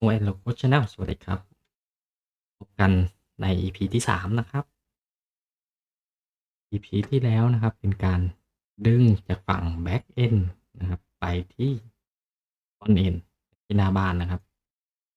โอเอ l โ c ช Channel สวัสดีครับ พบกันใน EP ที่ 3 นะครับ EP ที่แล้วนะครับเป็นการดึงจากฝั่ง Back End นะครับ ไปที่ Front End ที่หน้าบ้านนะครับ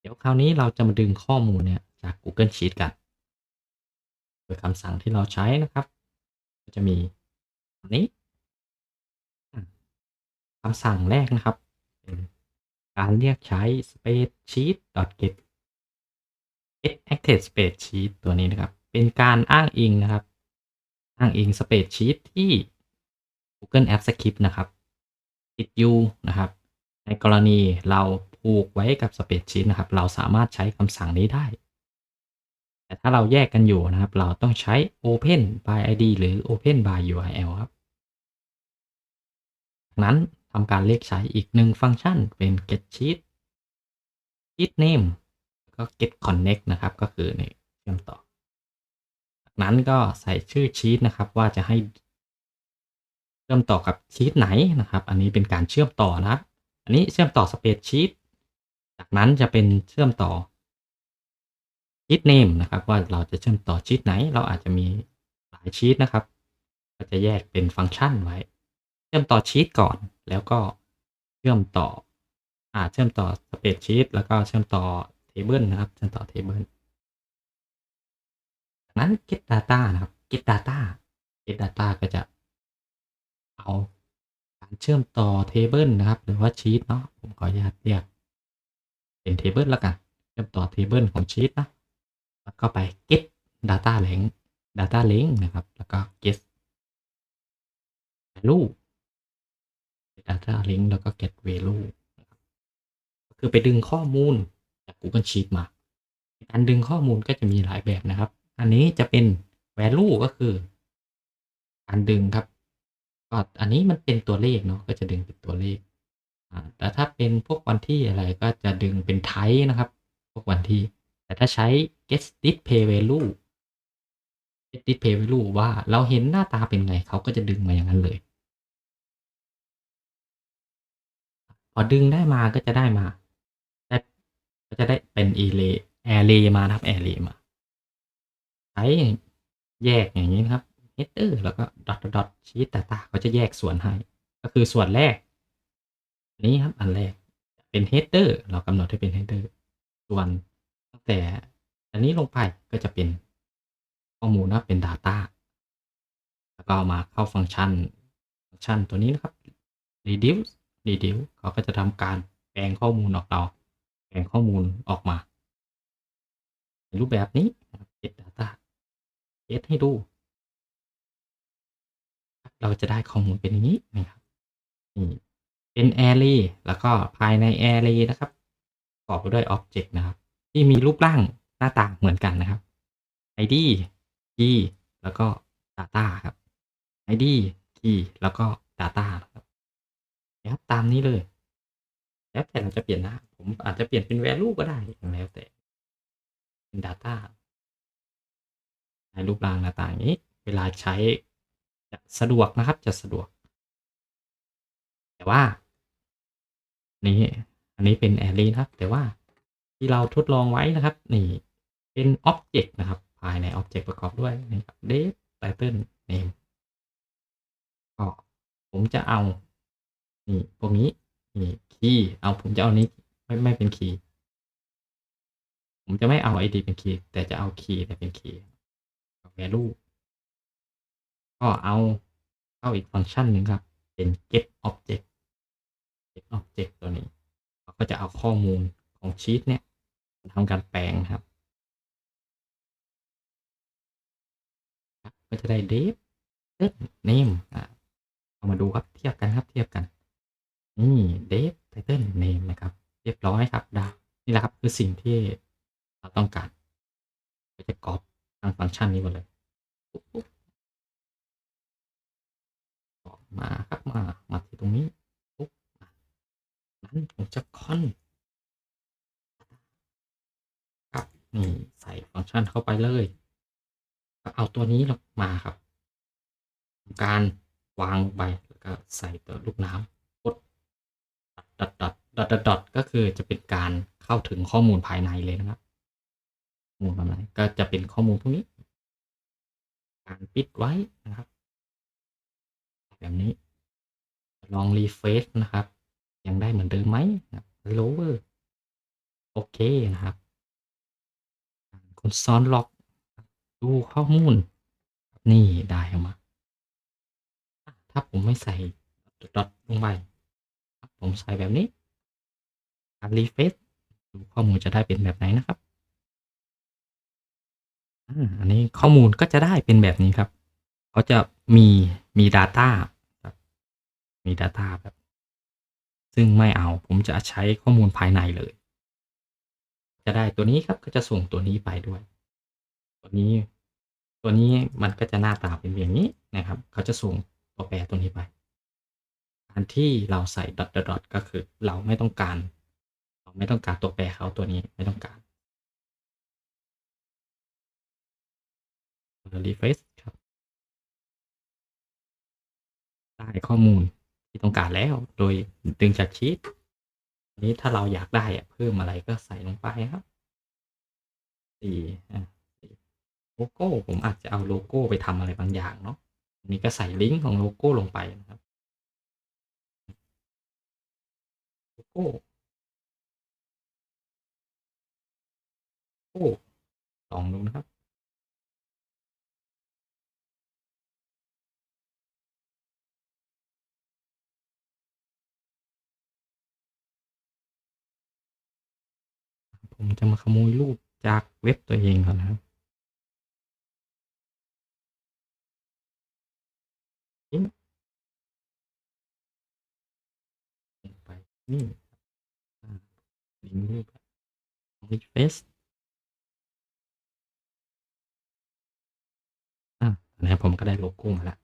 เดี๋ยวคราวนี้เราจะมาดึงข้อมูลเนี่ยจาก Google Sheet กัน โดยคำสั่งที่เราใช้นะครับ ก็จะมีอันนี้อ่คำสั่งแรกนะครับ การเรียกใช้ spreadsheet get get access spreadsheet ตัวนี้นะครับ เป็นการอ้างอิงนะครับ อ้างอิง spreadsheet ที่ Google Apps Script นะครับ ติดอยู่นะครับ ในกรณีเราผูกไว้กับ spreadsheet นะครับ เราสามารถใช้คำสั่งนี้ได้ แต่ถ้าเราแยกกันอยู่นะครับ เราต้องใช้ open by id หรือ open by url ครับ จากนั้น ทำการเรียกใช้อีกหนึ่งฟังก์ชันเป็น get sheet sheet name ก็ get connect นะครับ ก็คือนี่เชื่อมต่อ จากนั้นก็ใส่ชื่อชีตนะครับ ว่าจะให้เชื่อมต่อกับชีตไหนนะครับ อันนี้เป็นการเชื่อมต่อนะครับ อันนี้เชื่อมต่อสเปซชีตจากนั้นจะเป็นเชื่อมต่อชีตเนมนะครับ ว่าเราจะเชื่อมต่อชีตไหน เราอาจจะมีหลายชีตนะครับ ก็จะแยกเป็นฟังก์ชันไว้ ชื่อมต่อชีตก่อน แล้วก็เชื่อมต่ออ่าเชื่อมต่อสเปซชีตแล้วก็เชื่อมต่อเทเบิลนะครับ เชื่อมต่อเทเบิลจากนั้น get data นะครับ get data get data ก็จะเอาการเชื่อมต่อเทเบิลนะครับ หรือว่าชีตเนาะผมขออนุญาตเรียกเป็นเทเบิลแล้วกัน เชื่อมต่อเทเบิลของชีตนะแล้วก็ไป get data link data link นะครับ แล้วก็ get value data link แล้วก็ get value นะครับก็คือไปดึงข้อมูลจาก Google Sheet มา การดึงข้อมูลก็จะมีหลายแบบนะครับ อันนี้จะเป็น value ก็คือ การดึงครับก็อันนี้มันเป็นตัวเลขเนาะก็จะดึงเป็นตัวเลขแต่ถ้าเป็นพวกวันที่อะไรก็จะดึงเป็น type นะครับ พวกวันที่ แต่ถ้าใช้ get display value get display value ว่าเราเห็นหน้าตาเป็นไงเขาก็จะดึงมาอย่างนั้นเลย พอดึงได้มาก็จะได้มาได้ก็จะได้เป็น array array มานะครับ array มาใช้แยกอย่างนี้นะครับ header แล้วก็ dot dot dot sheet data เขาจะแยกส่วนให้ ก็คือส่วนแรก นี้ครับอันแรกเป็น header เรากำหนดให้เป็น header ส่วนตั้งแต่อันนี้ลงไปก็จะเป็นข้อมูลนะเป็น data แล้วก็เอามาเข้าฟังก์ชัน ฟังก์ชันตัวนี้นะครับ reduce reduce เขาก็จะทำการแปลงข้อมูลออกเรา แปลงข้อมูลออกมาในรูปแบบนี้ get data get ให้ดู เราจะได้ข้อมูลเป็นอย่างนี้นะครับนี่เป็น array แล้วก็ภายใน array นะครับประกอบไปด้วย object นะครับ ที่มีรูปร่างหน้าต่างเหมือนกันนะครับ id key แล้วก็ data ครับ id key แล้วก็ data นะครับ ตามนี้เลย แล้วแต่เราจะเปลี่ยนนะ ผมอาจจะเปลี่ยนเป็น value ก็ได้แล้วแต่ เป็น data ในรูปร่างหน้าต่างอย่างนี้ เวลาใช้จะสะดวกนะครับ จะสะดวก แต่ว่า นี่อันนี้เป็น array นะครับ แต่ว่าที่เราทดลองไว้นะครับ นี่ เป็น object นะครับ ภายใน object ประกอบด้วยนี่ครับ date title name ก็ผมจะเอา นี่พวกนี้นี่ key เอาผมจะเอานี้ไม่ไม่เป็น key ผมจะไม่เอา id เป็น key แต่จะเอา key เนี่ยเป็น key value ก็เอาเข้าอีกฟังก์ชันหนึ่งครับ เป็น get object get object ตัวนี้เราก็จะเอาข้อมูลของชีตเนี่ยทำการแปลงครับ ก็จะได้ date date name อ่าเอามาดูครับเทียบกันครับเทียบกัน นี่ date title name นะครับ เรียบร้อยครับได้นี่แหละครับคือสิ่งที่เราต้องการก็จะกรอบทางฟังก์ชันนี้หมดเลยมาครับมามาที่ตรงนี้ปุ๊บนั้นผมจะคอนครับนี่ใส่ฟังก์ชันเข้าไปเลยก็เอาตัวนี้ลงมาครับ การวางลงไปแล้วก็ใส่ตัวลูกน้ำ ดดอทดอทดอทดอทก็คือจะเป็นการเข้าถึงข้อมูลภายในเลยนะครับข้อมูลภายในก็จะเป็นข้อมูลพวกนี้ การปิดไว้นะครับ แบบนี้ ลองรีเฟรชนะครับ ยังได้เหมือนเดิมไหมนะครับ lower โอเคนะครับคุณซ้อนล็อก ดูข้อมูล นี่ได้ออกมา ถ้าผมไม่ใส่ดอทลงไป ผมใส่แบบนี้การรีเฟรชดูข้อมูลจะได้เป็นแบบไหนนะครับอันนี้ข้อมูลก็จะได้เป็นแบบนี้ครับเขาจะมีมี Data ครับมี Data แบบ ซึ่งไม่เอาผมจะใช้ข้อมูลภายในเลย จะได้ตัวนี้ครับก็จะส่งตัวนี้ไปด้วย ตัวนี้ ตัวนี้มันก็จะหน้าตาเป็นอย่างนี้นะครับ เขาจะส่งตัวแปรตัวนี้ไป การที่เราใส่ดอทดอทก็คือเราไม่ต้องการ เราไม่ต้องการตัวแปรเขาตัวนี้ไม่ต้องการรีเฟรชครับได้ข้อมูลที่ต้องการแล้วโดยดึงจากชีตอันนี้ถ้าเราอยากได้เพิ่มอะไรก็ใส่ลงไปครับสี่โลโก้ผมอาจจะเอาโลโก้ไปทำอะไรบางอย่างเนาะอันนี้ก็ใส่ลิงก์ของโลโก้ลงไปนะครับ โลโก้โอ้ลองดูนะครับ ผมจะมาขโมยรูปจากเว็บตัวเองก่อนนะครับไปนี่ ลิงก์รูปรีเฟซอะนะครับผมก็ได้โลโก้มาล้ว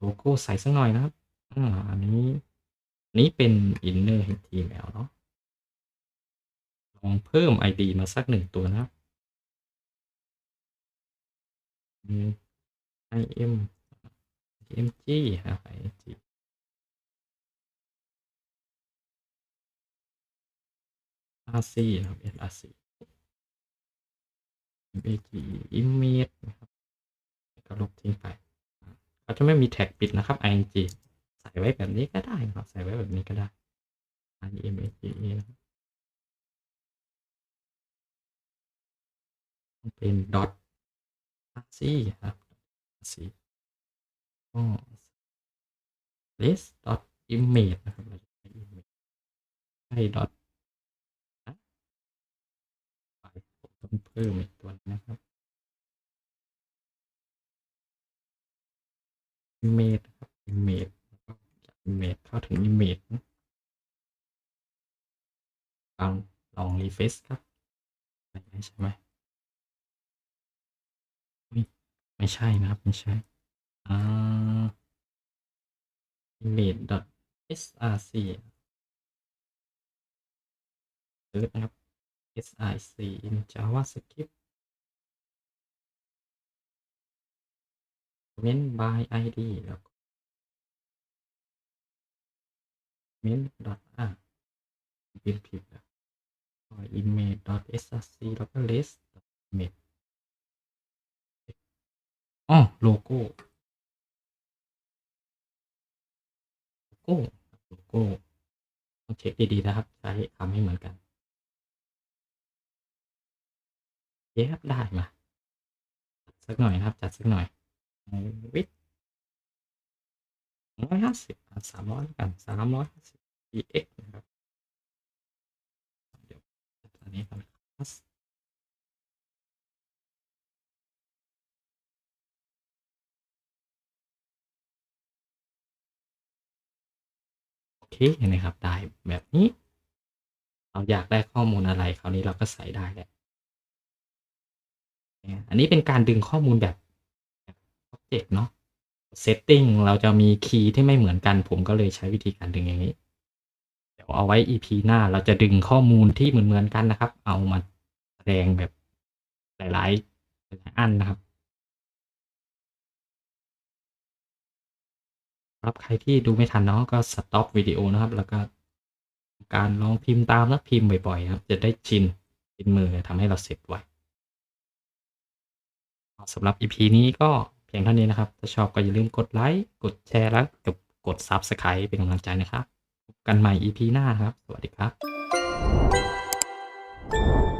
โลโก้ใส่สักหน่อยนะครับอ่าอันนี้นี้เป็นอินเนอร์ HTML เนาะลองเพิ่ม ID มาสักหนึ่งตัวนะครับ im img ครับ img rc นะครับ src img image นะครับก็ลบทิ้งไปเขาจะไม่มีแท็กปิดนะครับ ing ใส่ไว้แบบนี้ก็ได้นะครับ ใส่ไว้แบบนี้ก็ได้ image นะครับเป็นดอทซีครับซีก็ list dot image นะครับเราจะใช้ image เพิ่มอีกตัวนะครับ image ครับ image แล้วก็จาก image เข้าถึง image ลองลอง refresh ครับใช่ไหมไม่ใช่นะครับ ไม่ใช่อ่า image src เซิร์ชนะครับ src in javascript ment by id แล้วก็ ment dot อ่าเป็นผิดแล้ว image dot src แล้วก็ list image อ๋อโลโก้โลโก้โลโก้ต้องเช็คดีๆนะครับ ใช้คำให้เหมือนกัน เย้ครับได้มาสักหน่อยนะครับ จัดสักหน่อยวิทร้อยห้าสิบสามร้อยกันสามร้อยห้าสิบ px นะครับเดี๋ยวตอนนี้ก่อนคลาสโอเคเห็นะครับได้แบบนี้ เราอยากได้ข้อมูลอะไรคราวนี้เราก็ใส่ได้แหละ อันนี้เป็นการดึงข้อมูลแบบแบบ object เนาะ setting เราจะมีคีย์ที่ไม่เหมือนกัน ผมก็เลยใช้วิธีการดึงอย่างนี้ เดี๋ยวเอาไว้ EP หน้าเราจะดึงข้อมูลที่เหมือนเหมือนกันนะครับ เอามาแสดงแบบหลายๆหลายอันนะครับครับใครที่ดูไม่ทันเนาะก็ stop วิดีโอนะครับ แล้วก็การลองพิมพ์ตามและพิมพ์บ่อยๆครับ จะได้ชินชินมือทำให้เราเสร็จไว สำหรับ EP นี้ก็เพียงเท่านี้นะครับ ถ้าชอบก็อย่าลืมกดไลค์ กดแชร์และกด Subscribe เป็นกำลังใจนะครับ พบกันใหม่ EP หน้าครับ สวัสดีครับ